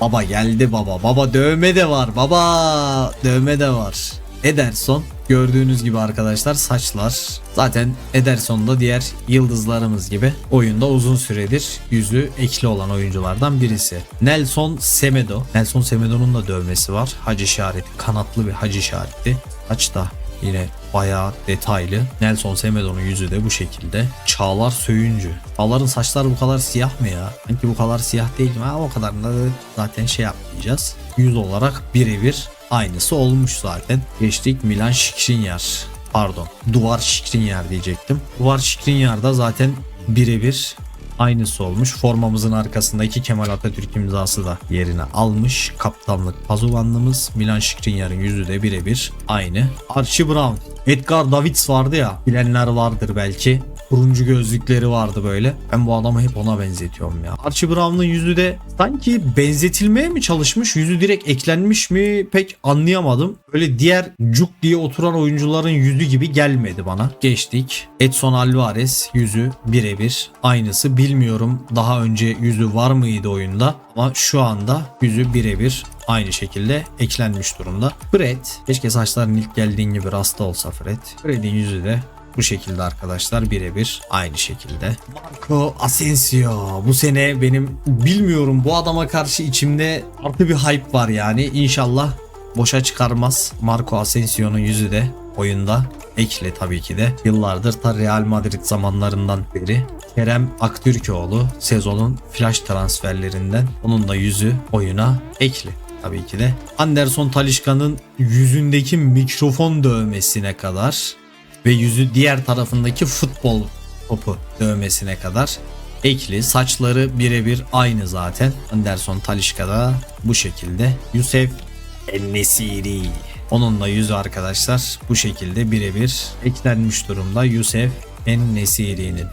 Baba geldi baba. Baba dövme de var. Baba dövme de var. Ederson gördüğünüz gibi arkadaşlar saçlar. Zaten Ederson da diğer yıldızlarımız gibi oyunda uzun süredir yüzü ekli olan oyunculardan birisi. Nelson Semedo. Nelson Semedo'nun da dövmesi var. Hac işareti. Kanatlı bir hac işareti. Saç da yine bayağı detaylı. Nelson Semedo'nun yüzü de bu şekilde. Çağlar Söyüncü. Çağlar'ın saçları bu kadar siyah mı ya? Sanki bu kadar siyah değil mi? Ha, o kadarını da zaten şey yapmayacağız. Yüz olarak birebir aynısı olmuş zaten. Geçtik Milan Skriniar. Pardon. Duvar Skriniar diyecektim. Duvar Skriniar da zaten birebir aynısı olmuş. Formamızın arkasındaki Kemal Atatürk imzası da yerine almış. Kaptanlık pazuvanlımız Milan Skriniar'ın yüzü de birebir aynı. Archie Brown. Edgar Davids vardı ya. Bilenler vardır belki. Turuncu gözlükleri vardı böyle. Ben bu adamı hep ona benzetiyorum ya. Archie Brown'un yüzü de sanki benzetilmeye mi çalışmış? Yüzü direkt eklenmiş mi? Pek anlayamadım. Öyle diğer cuk diye oturan oyuncuların yüzü gibi gelmedi bana. Geçtik. Edson Alvarez yüzü birebir aynısı. Bilmiyorum daha önce yüzü var mıydı oyunda ama şu anda yüzü birebir aynı şekilde eklenmiş durumda. Fred, keşke saçların ilk geldiğin gibi rasta olsa Fred. Fred'in yüzü de bu şekilde arkadaşlar birebir aynı şekilde. Marco Asensio bu sene benim bilmiyorum bu adama karşı içimde artı bir hype var yani İnşallah boşa çıkarmaz. Marco Asensio'nun yüzü de oyunda ekle tabii ki de. Yıllardır ta Real Madrid zamanlarından beri Kerem Aktürkoğlu sezonun flash transferlerinden onun da yüzü oyuna ekli tabii ki de. Anderson Talişka'nın yüzündeki mikrofon dövmesine kadar ve yüzü diğer tarafındaki futbol topu dövmesine kadar ekli. Saçları birebir aynı zaten. Anderson Talişka'da bu şekilde. Yusuf Ennesiri. Onunla yüzü arkadaşlar bu şekilde birebir eklenmiş durumda Yusuf Ennesiri'nin.